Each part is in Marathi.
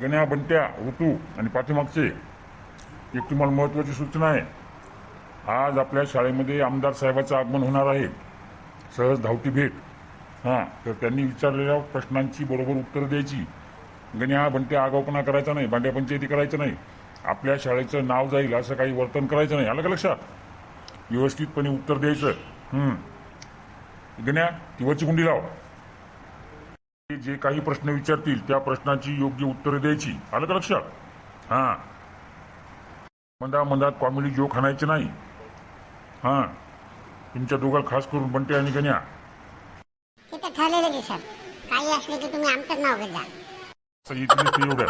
गण्या बंट्या ऋतू आणि पाठीमागचे एक तुम्हाला महत्त्वाची सूचना आहे. आज आपल्या शाळेमध्ये आमदार साहेबाचं आगमन होणार आहे. सहज धावती भेट. हां तर त्यांनी विचारलेल्या प्रश्नांची बरोबर उत्तरं द्यायची. गण्या बंट्या आगाऊपणा करायचा नाही भांड्या पंचायती करायचं नाही. आपल्या शाळेचं नाव जाईल असं काही वर्तन करायचं नाही. आलं का लक्षात? व्यवस्थितपणे उत्तर द्यायचं. गण्या ती वरची गुंडी लाव. ते जे काही प्रश्न विचारतील त्या प्रश्नाची योग्य उत्तरं द्यायची. आलं का लक्षात? हां. मंदा मंदात कॉमेडी जोक हाणायचे नाही. हां. तुमच्या दोघांना खास करून बंटे आणि गण्या. ठरलेलं सर काही असले की तुम्ही आमचंच नाव घेत जा असं इथले ते एवढं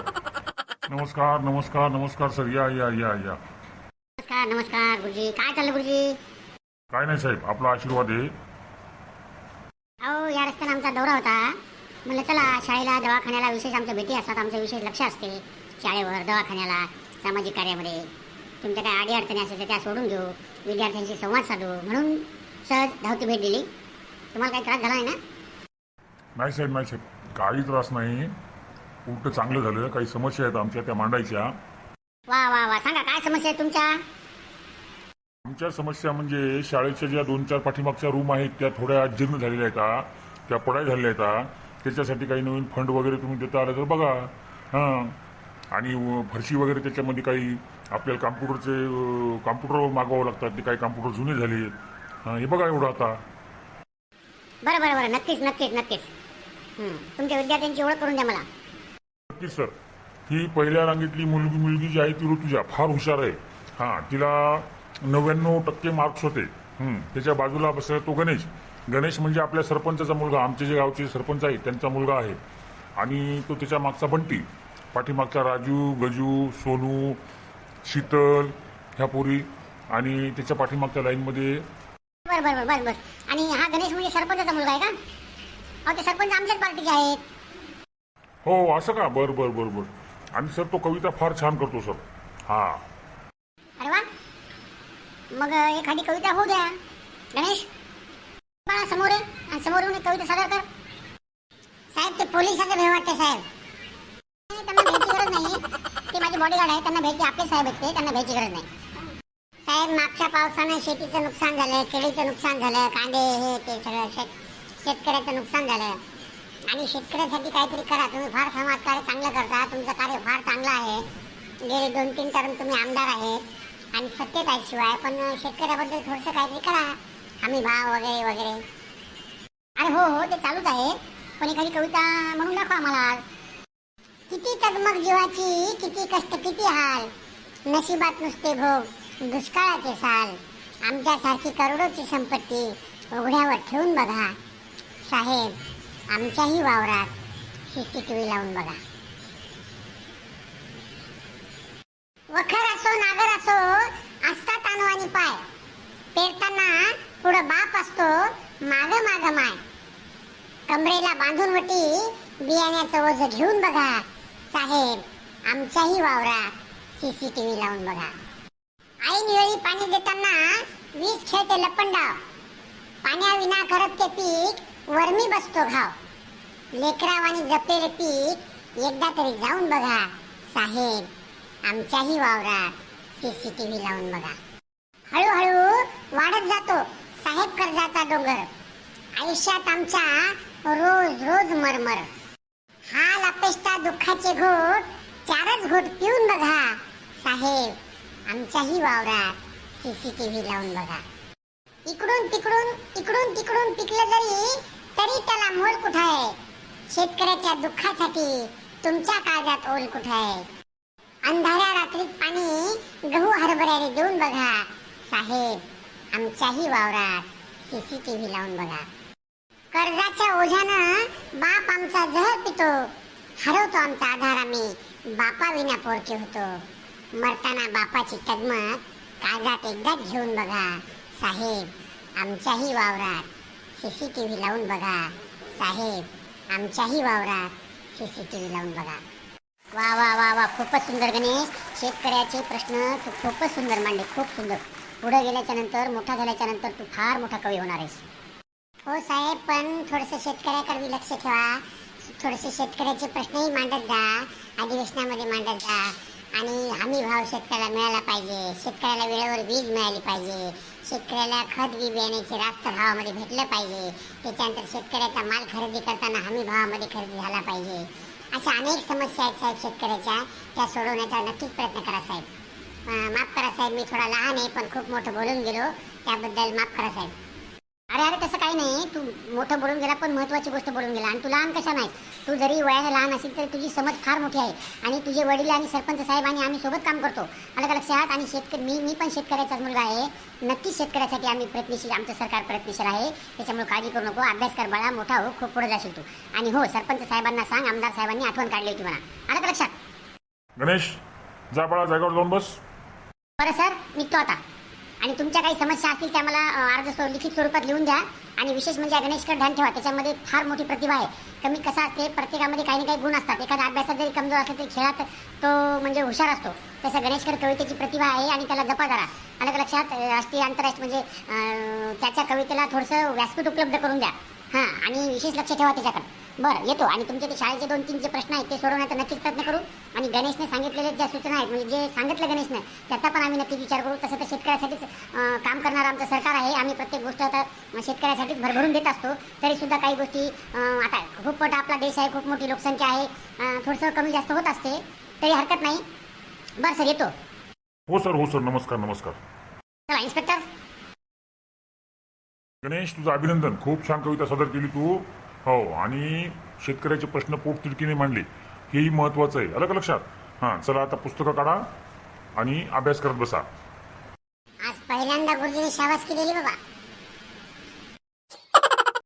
नमस्कार नमस्कार नमस्कार सर. या या या या. नमस्कार नमस्कार गुरुजी. काय चाललं गुरुजी? काय नाही साहेब. आपला आशीर्वाद आहे. अहो या रस्त्याने आमचा दौरा होता. म्हणलं चला शाळेला दवाखान्याला विशेष आमच्या भेटी असतात. आमचं विशेष लक्ष असते शाळेवर दवाखान्याला सामाजिक कार्यामध्ये. तुमच्या काय अडी अडचणी असेल तर त्या सोडून घेऊ विद्यार्थ्यांशी संवाद साधू. म्हणून सहज धावती भेट दिली. तुम्हाला काही त्रास झाला आहे ना? नाही साहेब नाही साहेब. काही त्रास नाही. उलट चांगलं झालं. काही समस्या आहेत आमच्या त्या मांडायच्या. वा वा वा. सांगा काय समस्या आहे तुमच्या? आमच्या समस्या म्हणजे शाळेच्या ज्या दोन चार पाठीमागच्या रूम आहेत त्या थोड्या जीर्ण झालेल्या आहेत त्या पडाय झालेल्या आहेत त्याच्यासाठी काही नवीन फंड वगैरे तुम्ही देता आलं तर बघा. हां. आणि फरशी वगैरे त्याच्यामध्ये काही आपल्याला कॉम्प्युटरचे कॉम्प्युटर मागवावं लागतात. ते काही कॉम्प्युटर जुने झाले हां बघा एवढं आता. बरं बरं बरं. नक्कीच नक्कीच नक्कीच. हं, तुमच्या विद्यार्थ्यांची ओळख करून द्या मला. नक्कीच सर. ही पहिल्या रांगेतली मुलगी मुलगी जी आहे ती ऋतुजा. फार हुशार आहे. हां तिला नव्याण्णव टक्के मार्क्स होते. त्याच्या बाजूला बसला तो गणेश. गणेश म्हणजे आपल्या सरपंचाचा मुलगा आमचे जे गावचे सरपंच आहेत त्यांचा मुलगा आहे. आणि तो त्याच्या मागचा बंटी पाठीमागचा राजू गजू सोनू शीतल ह्या पोरी आणि त्याच्या पाठीमागच्या लाईनमध्ये बरं बरं बरं बरं बरं. आणि हा गणेश म्हणजे सरपंचाचा मुलगा आहे का? अहो ते सरपंच आमच्याच पार्टीचे आहेत. हो असं का? बरं बरं बरं बरं. आणि सर तो कविता फार छान करतो सर. हां. अरे वा. मग एखादी कविता होऊ द्या. गणेश ना समोर आहे आणि समोर येऊन कविता सादर कर. साहेब ते पोलिसाचं भेव वाटते साहेब. त्यांना भ्यायची गरज नाही ते माझे बॉडीगार्ड आहे त्यांना भ्यायची आपले साहेब आहेत ते त्यांना भ्यायची गरज नाही. साहेब मागच्या पावसानं शेतीचं नुकसान झालं केळीचं नुकसान झालं कांदे हे ते सगळं शेत शेतकऱ्याचं नुकसान झालं. आणि शेतकऱ्यासाठी काहीतरी करा. तुम्ही फार समाजकार्य चांगलं करता तुमचं कार्य फार चांगलं आहे. गेले दोन तीन टर्म तुम्ही आमदार आहेत आणि सत्तेत आहे शिवाय पण शेतकऱ्याबद्दल थोडंसं काहीतरी करा. आम्ही भाव वगैरे वगैरे. अरे हो हो ते चालूच आहे. पण एखादी कविता म्हणून दाखवा आम्हाला. किती तगमग जीवाची किती कष्ट किती हाल. नशिबात नुसते भोग दुष्काळाचे साल. आमच्यासारखी करोडोची संपत्ती उघड्यावर ठेवून बघा. साहेब आमच्याही वावरात सी सी टी व्ही लावून बघा. वखर असो नागर असो असतात अनु आणि पाय. पेरताना पुढं बाप असतो माग माग माय. कमरेला बांधून वटी बियाण्याचं ओझ घेऊन बघा. साहेब आमच्याही वावरात सीसीटीव्ही लावून बघा. ऐन वेळी पाणी देताना वीज खेळते लपंडाव. पाण्याविना करत ते पीक वर्मी बसतो घाव. लेकरावानी जपलेले पीक एकदा तरी जाऊन बघा. साहेब आमच्याही वावरात सीसीटीव्ही लावून बघा. हळूहळू वाढत जातो. साहेब कर्जाचा डोंगर. आयुष्यात आमच्या रोज रोज मरमर. हाल अपेष्टा दुःखाचे घोट चारच घोट पिऊन बघा. साहेब आमच्याही वावरात सीसीटीव्ही लावून बघा. इकडून तिकडून इकडून तिकडून पिकलं जरी तरी त्याला मोल कुठं आहे? शेतकऱ्याच्या दुःखासाठी तुमच्या काळजात ओल कुठं आहे? अंधाऱ्या रात्रीत पाणी गहू हरभऱ्याने देऊन बघा. साहेब आमच्याही वावरात सीसीटीव्ही लावून बघा. कर्जाच्या ओझ्यानं बाप आमचा जहर पितो हरवतो आमचा आधार आम्ही बापा विना पोरके होतो. मरताना बापाची तगमत काळजात एकदाच घेऊन बघा. साहेब आमच्याही वावरात सीसीटीव्ही लावून बघा. साहेब आमच्याही वावरात सीसीटीव्ही लावून बघा. वा वा वा वा खूपच सुंदर गणेश. शेतकऱ्याचे प्रश्न तू खूपच सुंदर मांडले खूप सुंदर. पुढे गेल्याच्यानंतर मोठा झाल्याच्यानंतर तू फार मोठा कवी होणार आहेस. हो साहेब पण थोडंसं शेतकऱ्याकडे लक्ष ठेवा. थोडेसे शेतकऱ्याचे प्रश्नही मांडत जा. अधिवेशनामध्ये मांडत जा. आणि हमी भाव शेतकऱ्याला मिळाला पाहिजे. शेतकऱ्याला वेळेवर वीज मिळाली पाहिजे. शेतकऱ्याला खत बी बियाण्याचे रास्त भावामध्ये भेटलं पाहिजे. त्याच्यानंतर शेतकऱ्याचा माल खरेदी करताना हमी भावामध्ये खरेदी झाला पाहिजे. अशा अनेक समस्या आहेत साहेब शेतकऱ्याच्या. त्या सोडवण्याचा नक्कीच प्रयत्न करा साहेब. माफ करा साहेब मी थोडा लहान आहे पण खूप मोठं बोलून गेलो. त्याबद्दल माफ करा साहेब. अरे अरे तसं काही नाही. तू मोठं बोलून गेला पण महत्वाची गोष्ट बोलून गेला. आणि तू लहान कशा नाही तू जरी वयाने लहान असेल तरी तुझी समज फार मोठी आहे. आणि तुझे वडील आणि सरपंच साहेब आणि आम्ही सोबत काम करतो. अलग अलग लक्षात आणि शेतकरी मी मी पण शेतकऱ्याचाच मुलगा आहे. नक्कीच शेतकऱ्यासाठी आम्ही प्रयत्नशील आमचं सरकार प्रयत्नशील आहे. त्याच्यामुळे काळजी करू नको. अभ्यास कर बाळा मोठा हो खूप पुढे जाशील तू. आणि हो सरपंच साहेबांना सांग आमदार साहेबांनी आठवण काढली होती मला आलं का लक्षात? गणेश जा बाळा जागेवर जाऊन बस. बरं सर निघतो आता आणि तुमच्या काही समस्या असतील त्या मला अर्ज स्व- लिखित स्वरूपात लिहून द्या. आणि विशेष म्हणजे गणेशकडे ध्यान ठेवा. त्याच्यामध्ये फार मोठी प्रतिभा आहे. कमी कसा असते प्रत्येकामध्ये काही ना काही गुण असतात. एखादा अभ्यासात जरी कमजोर असला तरी खेळात तो म्हणजे हुशार असतो. तसं गणेशकर कवितेची प्रतिभा आहे आणि त्याला जपा जरा. अलग लक्षात राष्ट्रीय आंतरराष्ट्रीय म्हणजे त्याच्या कवितेला थोडंसं व्यासपीठ उपलब्ध करून द्या. हां आणि विशेष लक्ष ठेवा त्याच्याकडे. बरं येतो. आणि तुमचे ते शाळेचे दोन तीन जे प्रश्न आहेत ते सोडवण्याचा नक्कीच प्रयत्न करू. आणि गणेशने सांगितलेले ज्या सूचना आहेत म्हणजे जे सांगितलं गणेशने त्याचा पण आम्ही नक्कीच विचार करू. तसं तर शेतकऱ्यासाठीच काम करणारं आमचं सरकार आहे. आम्ही प्रत्येक गोष्ट आता शेतकऱ्यासाठीच भरभरून देत असतो. तरी सुद्धा काही गोष्टी आता खूप मोठा आपला देश आहे खूप मोठी लोकसंख्या आहे. थोडंसं कमी जास्त होत असते. तरी हरकत नाही. बरं सर येतो. हो सर हो सर. नमस्कार नमस्कार. चला इन्स्पेक्टर. गणेश तुझं अभिनंदन. खूप छान कविता सादर केली तू. हो आणि शेतकऱ्याचे प्रश्न पोटतिडकीने मांडले हेही महत्वाचं आहे. अलग लक्षात? हां चला आता पुस्तकं काढा आणि अभ्यास करत बसा. आज पहिल्यांदा गुरुजीने शाबासकी दिली बाबा.